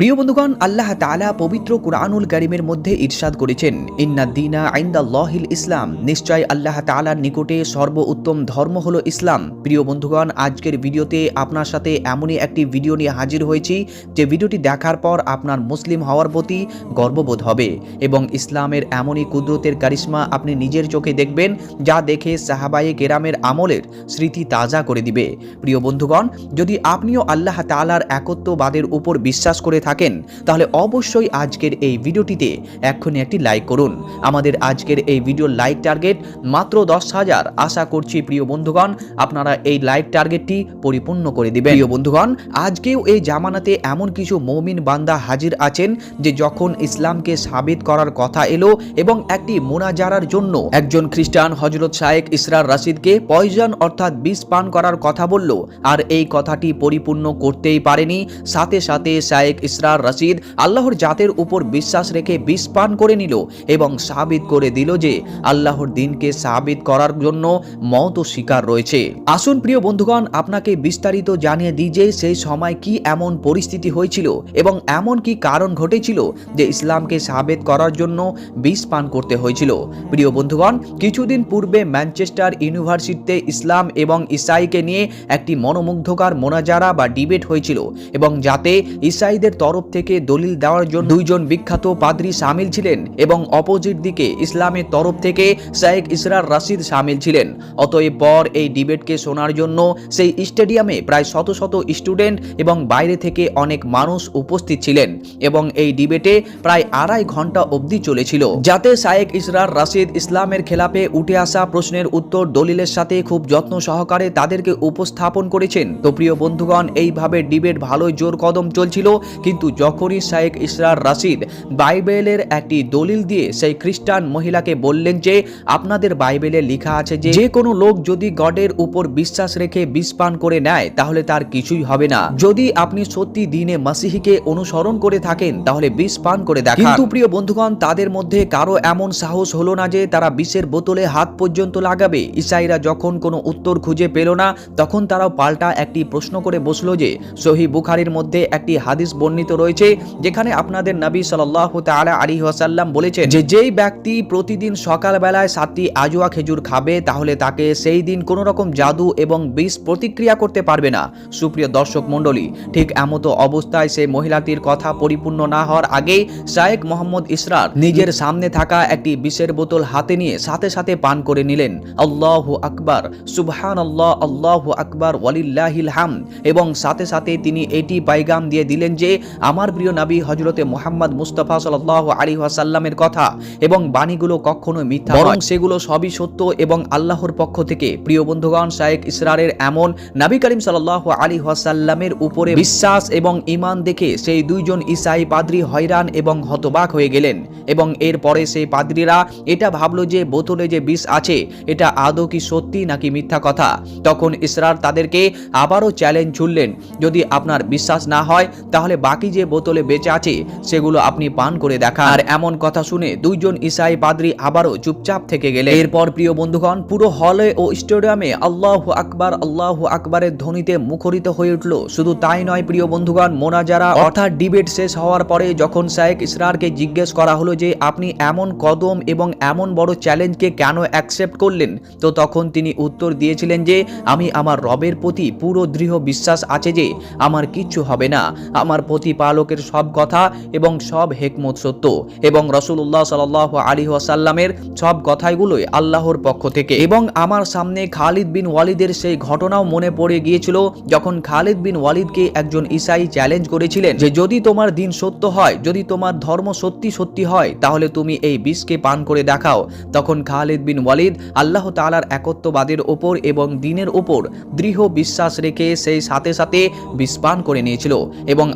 প্রিয় বন্ধুগণ, আল্লাহ তাআলা পবিত্র কুরআনুল কারীমের মধ্যে ইরশাদ করেছেন, ইন্না দিনা আইন্দাল্লাহিল ইসলাম। নিশ্চয় আল্লাহ তালার নিকটে সর্ব উত্তম ধর্ম হল ইসলাম। প্রিয় বন্ধুগণ, আজকের ভিডিওতে আপনার সাথে এমনই একটি ভিডিও নিয়ে হাজির হয়েছি, যে ভিডিওটি দেখার পর আপনার মুসলিম হওয়ার প্রতি গর্ববোধ হবে এবং ইসলামের এমনই কুদরতের কারিশ্মা আপনি নিজের চোখে দেখবেন, যা দেখে সাহাবায়ে কেরামের আমলের স্মৃতি তাজা করে দিবে। প্রিয় বন্ধুগণ, যদি আপনিও আল্লাহ তালার একত্ববাদের উপর বিশ্বাস করে থাকেন, তাহলে অবশ্যই আজকের এই ভিডিওটিতে এক্ষুনি একটি লাইক করুন। আমাদের আজকের এই ভিডিওর লাইক টার্গেট মাত্র দশ হাজার। আশা করছি প্রিয় বন্ধুগণ, আপনারা এই লাইক টার্গেটটি পরিপূর্ণ করে দিবেন। প্রিয় বন্ধুগণ, আজকেও এই জামানাতে এমন কিছু মৌমিন বান্দা হাজির আছেন যে যখন ইসলামকে সাবিত করার কথা এলো এবং একটি মোনাজারার জন্য একজন খ্রিস্টান হজরত শায়েক ইসরার রাশিদকে পয়জন অর্থাৎ বিষ পান করার কথা বলল, আর এই কথাটি পরিপূর্ণ করতেই পারেনি। সাথে সাথে শায়েক ইসরার রাশিদ আল্লাহর জাতের উপর বিশ্বাস রেখে বিষ পান করে নিল এবং সাবিত করে দিল যে আল্লাহর দিনকে সাবিত করার জন্য মত স্বীকার রয়েছে। আসুন প্রিয় বন্ধুগণ, আপনাকে বিস্তারিত জানিয়ে দিই যে সেই সময় কি এমন পরিস্থিতি হয়েছিল এবং এমন কি কারণ ঘটেছিল যে ইসলামকে সাবেত করার জন্য বিষ পান করতে হয়েছিল। প্রিয় বন্ধুগণ, কিছুদিন পূর্বে ম্যানচেস্টার ইউনিভার্সিটিতে ইসলাম এবং ইসাইকে নিয়ে একটি মনোমুগ্ধকর মোনাজারা বা ডিবেট হয়েছিল এবং যাতে ইসাইদের তরফ থেকে দলিল দেওয়ার জন্য দুইজন বিখ্যাত পাদ্রী সামিল ছিলেন এবং অপোজিট দিকে ইসলামের তরফ থেকে শায়েক ইসরার রাশিদ সামিল ছিলেন। অতএব পর এই ডিবেটকে শোনার জন্য সেই স্টেডিয়ামে প্রায় শত শত স্টুডেন্ট এবং বাইরে থেকে অনেক মানুষ উপস্থিত ছিলেন এবং এই ডিবেটে প্রায় আড়াই ঘণ্টা অবধি চলেছিল। যাতে শায়েক ইসরার রাশিদ ইসলামের খেলাপে উঠে আসা প্রশ্নের উত্তর দলিলের সাথে খুব যত্ন সহকারে তাদেরকে উপস্থাপন করেছেন। তো প্রিয় বন্ধুগণ, এইভাবে ডিবেট ভালোই জোর কদম চলছিল, কিন্তু যখনই শায়েক ইসরার রাশিদ বাইবেলের একটি দলিল দিয়ে সেই খ্রিস্টান মহিলাকে বললেন যে, আপনাদের বাইবেলে লেখা আছে যে যে কোনো লোক যদি গডের উপর বিশ্বাস রেখে বিষ করে নেয়, তাহলে তার কিছুই হবে না। যদি আপনি সত্যি দিনে মাসিহিকে অনুসরণ করে থাকেন, তাহলে বিষ পান করে দেখান। কিন্তু প্রিয় বন্ধুগণ, তাদের মধ্যে কারও এমন সাহস হলো না যে, তারা বিষের বোতলে হাত পর্যন্ত লাগাবে। ইসাইরা যখন কোনো উত্তর খুঁজে পেল না, তখন তারাও পাল্টা একটি প্রশ্ন করে বসল যে সহি বুখারির মধ্যে একটি হাদিস বর্ণিত রয়েছে, যেখানে আপনাদের নবী সাল্লাহ তালা আলী ওয়াসাল্লাম বলেছেন যে যেই ব্যক্তি প্রতিদিন সকালবেলায় সাতটি আজুয়া খেজুর খাবে, তাহলে তাকে সেই দিন কোনো রকম জাদু এবং বিষ প্রতিক্রিয়া করতে পারবে না। সুপ্রিয় দর্শক মণ্ডলী, ঠিক এমতো অবস্থায় সেই মহিলাটির কথা পরিপূর্ণ না হওয়ার আগেই শায়েক মোহাম্মদ ইসরার নিজের সামনে থাকা একটি বিষের বোতল হাতে নিয়ে সাথে সাথে পান করে নিলেন। আল্লাহ আকবার সুবহান আল্লাহ আল্লাহ আকবার, ওয়ালিল্লাহিল হাম এবং সাথে সাথে তিনি এটি পাইগাম দিয়ে দিলেন যে আমার প্রিয় নবী হজরতে মোহাম্মদ মুস্তফা সাল্লাহ আলী ওয়াসাল্লামের কথা এবং বাণীগুলো কখনো মিথ্যা বরং সেগুলো সবই সত্য এবং আল্লাহর পক্ষ থেকে। প্রিয় বন্ধুগণ শায়েক ইসরারের এমন নবী করিম সাল্লাহ আলী ওয়াসাল্লামের উপরে বিশ্বাস এবং ইমান দেখে সেই দুইজন ইসাই পাদ্রী হয়রান এবং হতবাক হয়ে গেলেন এবং এরপরে সেই পাদ্রীরা এটা ভাবলো যে বোতলে যে বিষ আছে, এটা আদৌ কি সত্যি নাকি মিথ্যা কথা? তখন ইসরার তাদেরকে আবারও চ্যালেঞ্জ ছুড়লেন, যদি আপনার বিশ্বাস না হয়, তাহলে বাকি যে বোতলে বেঁচে আছে, সেগুলো আপনি পান করে দেখা আর এমন কথা শুনে দুইজন ইসাই পাদ্রী আবারও চুপচাপ থেকে গেলে এরপর প্রিয় বন্ধুগণ, পুরো হলে ও স্টেডিয়ামে আল্লাহ আকবার, আল্লাহ আকবারের ধ্বনিতে মুখরিত হয়ে উঠল। শুধু তাই নয়, প্রিয় বন্ধুগণ, মোনাজারা অর্থাৎ ডিবেট শেষ হওয়ার পরে যখন শায়েক ইসরারকে জিজ্ঞেস করা হলো যে, আপনি এমন কদম এবং এমন বড় চ্যালেঞ্জকে কেন অ্যাকসেপ্ট করলেন? তো তখন তিনি উত্তর দিয়েছিলেন যে, আমি আমার রবের প্রতি পুরো দৃঢ় বিশ্বাস আছে যে, আমার কিচ্ছু হবে না। আমার প্রতিপালকের সব কথা এবং সব হেকমত সত্য এবং রসুল্লাহ সাল আলী ওয়াসাল্লামের সব কথাইগুলোই আল্লাহর পক্ষ থেকে। এবং আমার সামনে খালিদ বিন ওয়ালিদের সেই ঘটনাও মনে পড়ে গিয়েছিল যখন খালিদ বিন ওয়ালিদকে একজন ইসাই চ্যালেঞ্জ করেছিলেন যে, যদি তোমার দিন সত্য হয়, যদি তোমার ধর্ম সত্যি সত্যি হয়, তাহলে তুমি এই বিষকে পান করে দেখাও। তখন খালিদ বিন ওয়ালিদ আল্লাহ তালার একত্ববাদের ওপর এবং দিনের ওপর দৃঢ় বিশ্বাস রেখে সেই সাথে সাথে বিষ পান করে নিয়েছিল এবং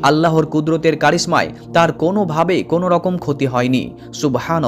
আল্লাহর কুদরতের কারিশ্মায় তার কোনোভাবে কোনো রকম ক্ষতি হয়নি। সুবহান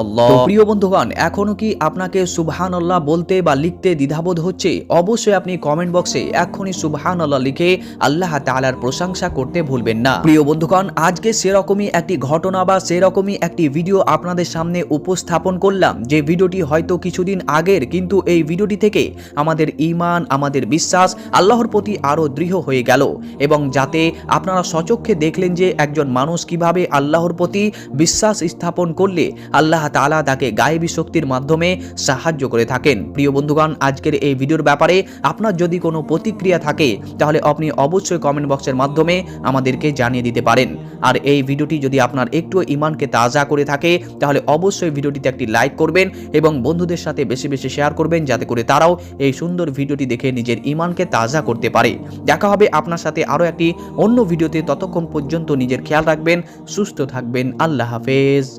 প্রিয় বন্ধুগণ, এখনও কি আপনাকে সুবহান আল্লাহ বলতে বা লিখতে দ্বিধাবোধ হচ্ছে? অবশ্যই আপনি কমেন্ট বক্সে এক্ষুনি সুবহান আল্লাহ লিখে আল্লাহ তাআলার প্রশংসা করতে ভুলবেন না। প্রিয় বন্ধুগণ, আজকে সেরকমই একটি ঘটনা বা সেরকমই একটি ভিডিও আপনাদের সামনে উপস্থাপন করলাম। যে ভিডিওটি হয়তো কিছুদিন আগের, কিন্তু এই ভিডিওটি থেকে আমাদের ঈমান, আমাদের বিশ্বাস, আল্লাহর প্রতি আরও দৃঢ় হয়ে গেল। এবং যাতে আপনারা সচক্ষে দেখলেন যে যে একজন মানুষ কীভাবে আল্লাহর প্রতি বিশ্বাস স্থাপন করলে আল্লাহ তালা তাকে গায়েবী শক্তির মাধ্যমে সাহায্য করে থাকেন। প্রিয় বন্ধুগণ, আজকের এই ভিডিওর ব্যাপারে আপনার যদি কোনো প্রতিক্রিয়া থাকে, তাহলে আপনি অবশ্যই কমেন্ট বক্সের মাধ্যমে আমাদেরকে জানিয়ে দিতে পারেন। আর এই ভিডিওটি যদি আপনার একটু ইমানকে তাজা করে থাকে, তাহলে অবশ্যই ভিডিওটিতে একটি লাইক করবেন এবং বন্ধুদের সাথে বেশি বেশি শেয়ার করবেন, যাতে করে তারাও এই সুন্দর ভিডিওটি দেখে নিজের ইমানকে তাজা করতে পারে। দেখা হবে আপনার সাথে আরও একটি অন্য ভিডিওতে। ততক্ষণ পর্যন্ত নিজের খেয়াল রাখবেন, সুস্থ থাকবেন। আল্লাহ হাফেজ।